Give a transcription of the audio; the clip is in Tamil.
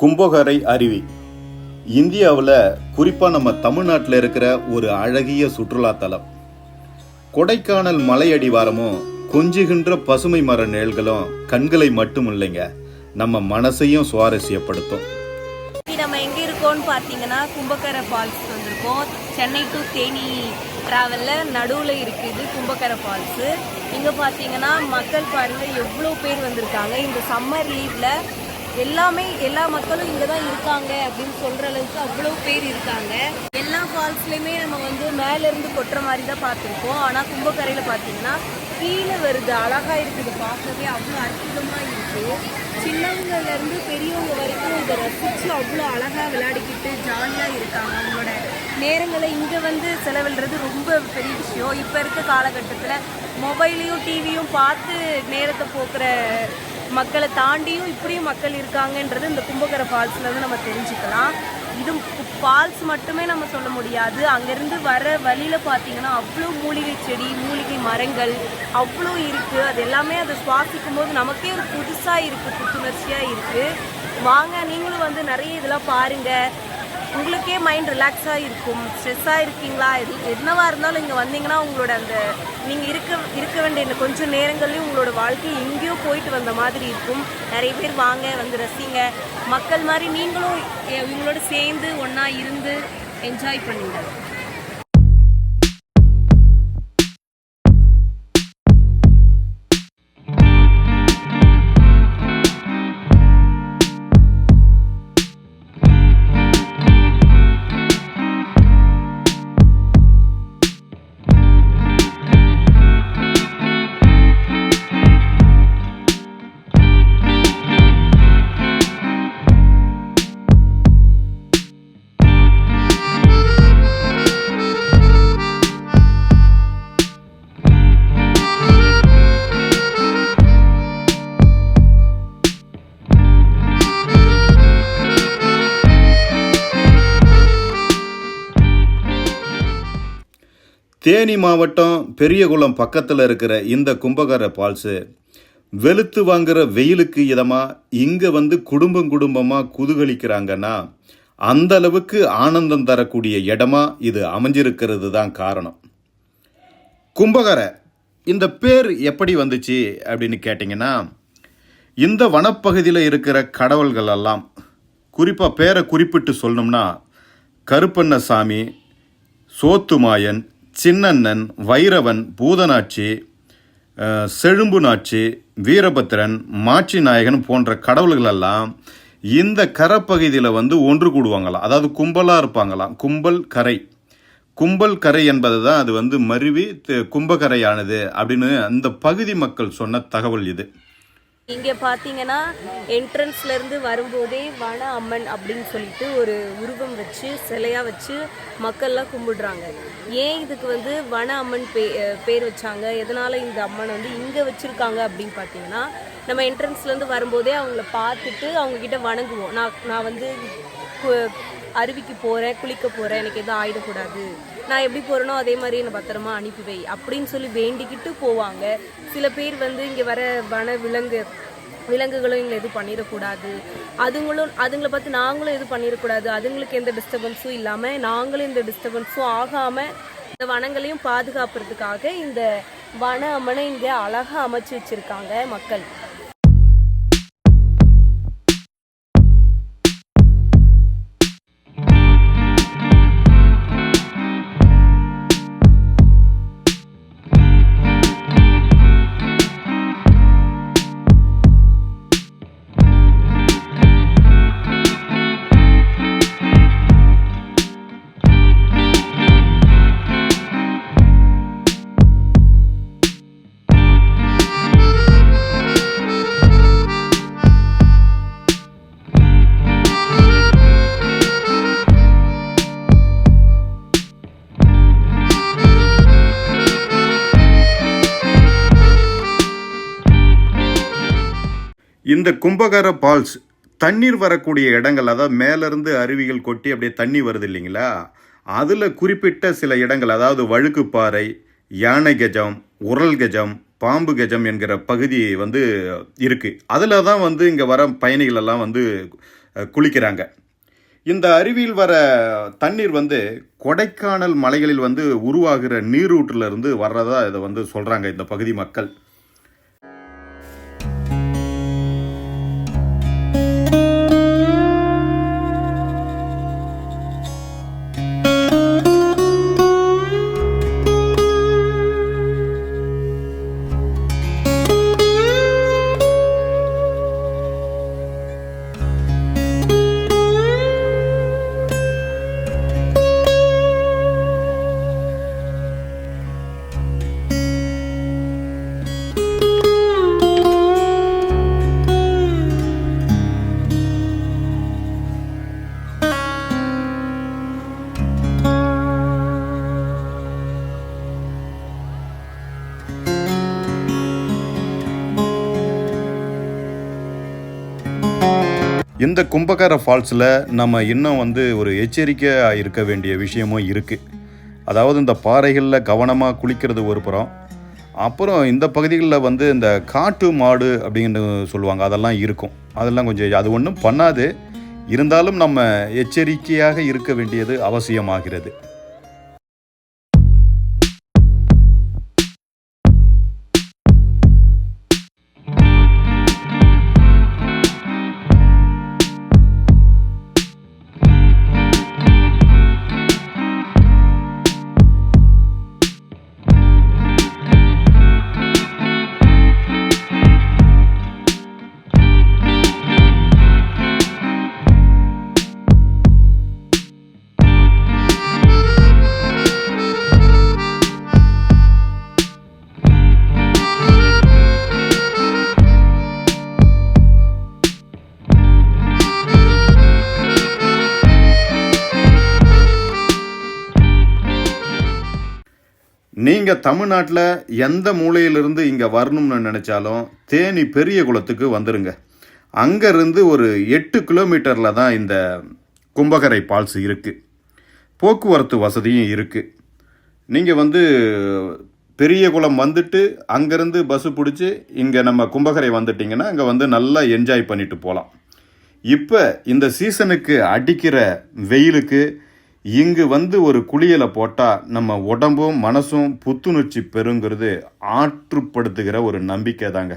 கும்பகரை அருவி. இந்தியாவில் குறிப்பாக நம்ம தமிழ்நாட்டில் இருக்கிற ஒரு அழகிய சுற்றுலாத்தலம் கொடைக்கானல் மலையடிவாரமும் கொஞ்சுகின்ற பசுமை மர நிழல்களும் கண்களை மட்டும் இல்லைங்க நம்ம மனசையும் சுவாரஸ்யப்படுத்தும். நம்ம எங்கே இருக்கோம்னு பார்த்தீங்கன்னா கும்பகரை ஃபால்ஸ் வந்திருக்கோம். சென்னை டு தேனி ட்ராவலில் நடுவில் இருக்குது கும்பகரை ஃபால்ஸு. இங்கே பார்த்தீங்கன்னா மக்கள் பாருங்க எவ்வளோ பேர் வந்திருக்காங்க. இந்த சம்மர் லீவில் எல்லாமே எல்லா மக்களும் இங்கே தான் இருக்காங்க அப்படின்னு சொல்கிற அளவுக்கு அவ்வளோ பேர் இருக்காங்க. எல்லா ஃபால்ஸ்லேயுமே நம்ம வந்து மேலேருந்து கொட்டுற மாதிரி தான் பார்த்துருக்கோம். ஆனால் கும்பக்கரையில் பார்த்தீங்கன்னா கீழே வருது. அழகாக இருக்குது. பார்க்கவே அவ்வளோ அற்புதமாக இருக்குது சின்னவங்கலேருந்து பெரியவங்க வரைக்கும் இதை ரசித்து அவ்வளோ அழகாக விளையாடிக்கிட்டு ஜாலியாக இருக்காங்க. அவங்களோட நேரங்களை இங்கே வந்து செலவிடுறது ரொம்ப பெரிய விஷயம். இப்போ இருக்க காலகட்டத்தில் மொபைலையும் டிவியும் பார்த்து நேரத்தை போக்குற மக்களை தாண்டியும் இப்படியும் மக்கள் இருக்காங்கன்றது இந்த கும்பகர ஃபால்ஸில் இருந்து நம்ம தெரிஞ்சுக்கலாம். இது ஃபால்ஸ் மட்டுமே நம்ம சொல்ல முடியாது. அங்கேருந்து வர வழியில் பார்த்தீங்கன்னா அவ்வளோ மூலிகை செடி மூலிகை மரங்கள் அவ்வளோ இருக்குது அது எல்லாமே அதை சுவாசிக்கும் போது நமக்கே ஒரு புதுசாக இருக்குது புத்துணர்ச்சியாக இருக்குது வாங்க நீங்களும் வந்து நிறைய இதெல்லாம் பாருங்கள் உங்களுக்கே மைண்ட் ரிலாக்ஸாக இருக்கும் ஸ்ட்ரெஸ்ஸாக இருக்கீங்களா எது என்னவா இருந்தாலும் இங்கே வந்தீங்கன்னா உங்களோட அந்த நீங்கள் இருக்க இருக்க வேண்டிய இந்த கொஞ்சம் நேரங்கள்லையும் உங்களோட வாழ்க்கை எங்கேயோ போயிட்டு வந்த மாதிரி இருக்கும். நிறைய பேர் வாங்க வந்து ரசிங்க. மக்கள் மாதிரி நீங்களும் இவங்களோட சேர்ந்து ஒன்றா இருந்து என்ஜாய் பண்ணுங்க. தேனி மாவட்டம் பெரியகுளம் பக்கத்தில் இருக்கிற இந்த கும்பகார ஃபால்ஸு. வெளுத்து வாங்குற வெயிலுக்கு இதமாக இங்கே வந்து குடும்பம் குடும்பமாக குதுகலிக்கிறாங்கன்னா அந்த அளவுக்கு ஆனந்தம் தரக்கூடிய இடமா இது அமைஞ்சிருக்கிறது தான் காரணம். கும்பகரை இந்த பேர் எப்படி வந்துச்சு அப்படின்னு கேட்டிங்கன்னா இந்த வனப்பகுதியில் இருக்கிற கடவுள்கள் எல்லாம் குறிப்பாக பேரை குறிப்பிட்டு சொல்லணும்னா கருப்பண்ணசாமி சோத்துமாயன் சின்னண்ணன் வைரவன் பூதனாட்சி செழும்பு நாச்சி வீரபத்திரன் மாட்சி நாயகன் போன்ற கடவுள்களெல்லாம் இந்த கரைப்பகுதியில் வந்து ஒன்று கூடுவாங்களாம் அதாவது கும்பலாக இருப்பாங்களாம் கும்பல் கரை. கும்பல் கரை என்பது தான் அது வந்து மருவி கும்பகரையானது அப்படின்னு அந்த பகுதி மக்கள் சொன்ன தகவல் இது. இங்கே பார்த்தீங்கன்னா என்ட்ரன்ஸ்லேருந்து வரும்போதே வன அம்மன் அப்படின்னு சொல்லிட்டு ஒரு உருவம் வச்சு சிலையாக வச்சு மக்கள்லாம் கும்பிடுறாங்க. ஏன் இதுக்கு வந்து வன அம்மன் பே பேர் வச்சாங்க? எதனால் இந்த அம்மன் வந்து இங்கே வச்சுருக்காங்க அப்படின்னு பார்த்தீங்கன்னா நம்ம என்ட்ரன்ஸ்லேருந்து வரும்போதே அவங்கள பார்த்துட்டு அவங்கக்கிட்ட வணங்குவோம். நான் நான் வந்து கு- அருவிக்கு போகிறேன் குளிக்க போகிறேன் எனக்கு எதுவும் ஆயிடக்கூடாது. நான் எப்படி போகிறேனோ அதே மாதிரி என்னை பத்திரமா அனுப்பி வை அப்படின்னு சொல்லி வேண்டிக்கிட்டு போவாங்க. சில பேர் வந்து இங்கே வர வன விலங்கு விலங்குகளும் இங்கே எதுவும் பண்ணிடக்கூடாது. அதுங்களும் அதுங்களை பார்த்து நாங்களும் எதுவும் பண்ணிடக்கூடாது. அதுங்களுக்கு எந்த டிஸ்டர்பன்ஸும் இல்லாமல் நாங்களும் இந்த டிஸ்டர்பன்ஸும் ஆகாமல் இந்த வனங்களையும் பாதுகாப்புறதுக்காக இந்த வன அம்மனை இங்கே அழகாக அமைச்சு வச்சுருக்காங்க மக்கள். இந்த கும்பகர ஃபால்ஸ் தண்ணீர் வரக்கூடிய இடங்கள் அதாவது மேலேருந்து அருவிகள் கொட்டி அப்படியே தண்ணி வருது இல்லைங்களா? அதில் குறிப்பிட்ட சில இடங்கள் அதாவது வழுக்குப்பாறை யானை கஜம் உரல் கஜம் பாம்பு கஜம் என்கிற பகுதி வந்து இருக்குது அதில் தான் வந்து இங்கே வர பயணிகள் எல்லாம் வந்து குளிக்கிறாங்க. இந்த அருவியில் வர தண்ணீர் வந்து கொடைக்கானல் மலைகளில் வந்து உருவாகிற நீரூற்றுல இருந்து வர்றதா இதை வந்து சொல்கிறாங்க இந்த பகுதி மக்கள். இந்த கும்பகார ஃபால்ஸில் நம்ம இன்னும் வந்து ஒரு எச்சரிக்கையாக இருக்க வேண்டிய விஷயமும் இருக்குது அதாவது இந்த பாறைகளில் கவனமாக குளிக்கிறது ஒரு புறம் அப்புறம் இந்த பகுதிகளில் வந்து இந்த காட்டு மாடு அப்படின்னு சொல்லுவாங்க அதெல்லாம் இருக்கும். அதெல்லாம் கொஞ்சம் அது ஒன்றும் பண்ணாது. இருந்தாலும் நம்ம எச்சரிக்கையாக இருக்க வேண்டியது அவசியமாகிறது. நீங்கள் தமிழ்நாட்டில் எந்த மூலையிலிருந்து இங்கே வரணும்னு நினச்சாலும் தேனி பெரிய குளத்துக்கு வந்துடுங்க அங்கேருந்து ஒரு எட்டு கிலோமீட்டரில் தான் இந்த கும்பகரை ஃபால்ஸ் இருக்குது போக்குவரத்து வசதியும் இருக்குது நீங்கள் வந்து பெரிய குளம் வந்துட்டு அங்கேருந்து பஸ்ஸு பிடிச்சி இங்கே நம்ம கும்பகரை வந்துட்டிங்கன்னா அங்கே வந்து நல்லா என்ஜாய் பண்ணிட்டு போகலாம் இப்போ இந்த சீசனுக்கு அடிக்கிற வெயிலுக்கு இங்கு வந்து ஒரு குளியலை போட்டால் நம்ம உடம்பும் மனசும் புத்துணர்ச்சி பெறுங்கிறது ஆற்றுப்படுத்துகிற ஒரு நம்பிக்கை தாங்க